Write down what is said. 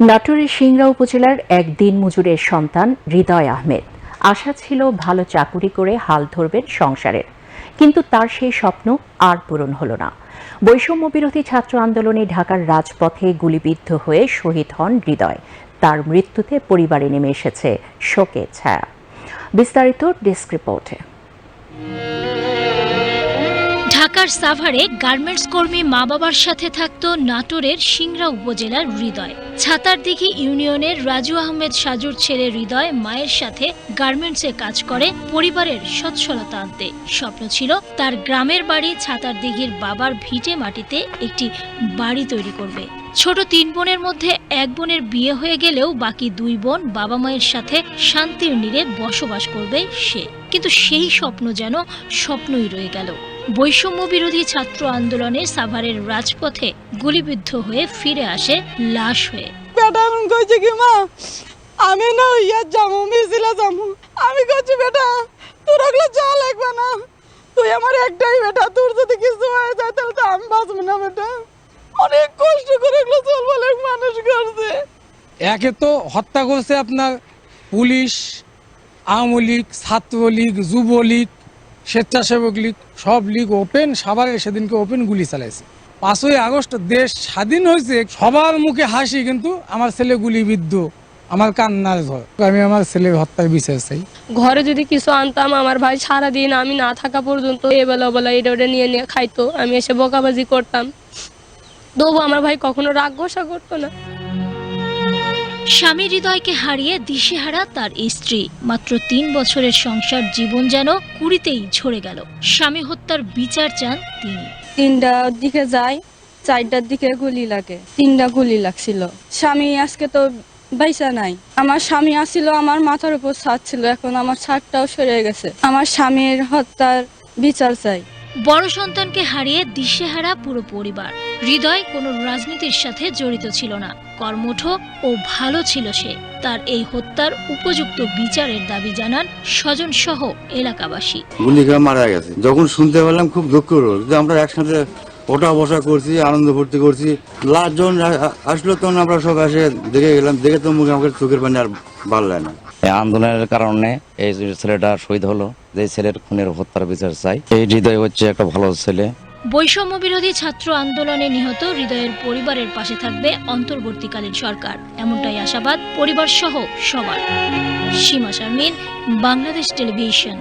নাটোরের সিংড়া উপজেলার এক দিনমজুরের সন্তান হৃদয় আহমেদ। আশা ছিল ভালো চাকুরি করে হাল ধরবেন সংসারের। কিন্তু তার সেই স্বপ্ন আর পূরণ হলো না। বৈষম্য বিরোধী ছাত্র আন্দোলনে ঢাকার রাজপথে গুলিবিদ্ধ হয়ে শহীদ হন হৃদয়। তার মৃত্যুতে পরিবারে নেমে এসেছে শোকের ছায়া। বিস্তারিত ডেস্ক রিপোর্টে। ঢাকার সাভারে গার্মেন্টস কর্মী মা বাবার সাথে থাকত নাটোরের সিংড়া উপজেলার হৃদয়। ছাতারদিঘি ইউনিয়নের রাজু আহমেদ সাজুর ছেলে হৃদয় মায়ের সাথে গার্মেন্টসে কাজ করে, পরিবারের সচ্ছলতা আনতে। স্বপ্ন ছিল তার গ্রামের বাড়ি ছাতারদিঘির বাবার ভিটে মাটিতে একটি বাড়ি তৈরি করবে। ছোট তিন বোনের মধ্যে এক বোনের বিয়ে হয়ে গেলেও বাকি দুই বোন বাবা মায়ের সাথে শান্তির নীড়ে বসবাস করবে সে। কিন্তু সেই স্বপ্ন যেন স্বপ্নই রয়ে গেল। বৈষম্য বিরোধী ছাত্র আন্দোলনে সাভারের রাজপথে গুলিবিদ্ধ হয়ে ফিরে আসে লাশ হয়ে। বেটা এখন কইছে কি মা? আমি না ইয়া যাব মিছিলে যাব আমি কইছি বেটা তোর ওগুলো যা লাগবে না। তুই আমার একটাই বেটা তোর যদি কিছু হয়ে যায় তাহলে তো আমি বাঁচবো না বেটা। অনেক কষ্ট করে এগুলো চলবো মানুষ করছে। একে তো হত্যা করছে আপনার পুলিশ আওয়ামী লীগ ছাত্রলীগ যুবলীগ স্বেচ্ছাসেবক লীগ, সব লীগ ওপেন সাভারে সেদিনকে ওপেন গুলি চালাইছে। পাঁচই আগস্ট দেশ স্বাধীন হয়েছে, সবার মুখে হাসি, কিন্তু আমার ছেলে গুলিবিদ্ধ আমার কান্নার ঘর আমি আমার ছেলে হত্যার বিচার চাই। ঘরে যদি কিছু আনতাম, আমার ভাই সারাদিন আমি না থাকা পর্যন্ত এবেলা ওবেলা এটা ওটা নিয়ে নিয়ে খাইতো, আমি এসে বকাবাজি করতাম। তবু আমার ভাই কখনো রাগ গোসা করতো না। স্বামী হৃদয়কে হারিয়ে দিশেহারা তার স্ত্রী। মাত্র তিন বছরের সংসার জীবন যেন কুড়িতেই ঝরে গেল। স্বামী হত্যার বিচার চান তিনি। তিনটার দিকে যায়, চারটার দিকে গুলি লাগে। তিনটা গুলি লাগছিল। স্বামী আজকে তো বাইসা নাই। আমার স্বামী আসছিল, আমার মাথার উপর ছাদ ছিল। এখন আমার ছাদটাও সরে গেছে। আমার স্বামীর হত্যার বিচার চাই। বড় সন্তানকে হারিয়ে দিশেহারা পুরো পরিবার। হৃদয় কোনো রাজনীতির সাথে জড়িত ছিল না। কর্মঠ ও ভালো ছিল সে। তার এই হত্যার উপযুক্ত বিচারের দাবি জানান স্বজন সহ এলাকাবাসী। গুলি খেয়ে মারা গেছে। যখন শুনতে পেলাম, খুব দুঃখ হলো যে আমরা একসাথে ওঠা বসা করছি, আনন্দ ফুর্তি করছি। লাস্ট আ- আসলো তখন আমরা সব এসে দেখে গেলাম, দেখে তো মুখে আমাকে চোখের পানি আর ভালো লাগে না। এই আন্দোলনের কারণে এই ছেলেটা শহীদ হলো যে ছেলের খুনের হত্যার বিচার চাই। এই হৃদয় হচ্ছে একটা ভালো ছেলে। বৈষম্য বিরোধী ছাত্র আন্দোলনে নিহত হৃদয়ের পরিবারের পাশে থাকবে অন্তর্বর্তীকালীন সরকার। এমনটাই আশাবাদ পরিবার সহ সবার। সীমা শারমিন বাংলাদেশ টেলিভিশন।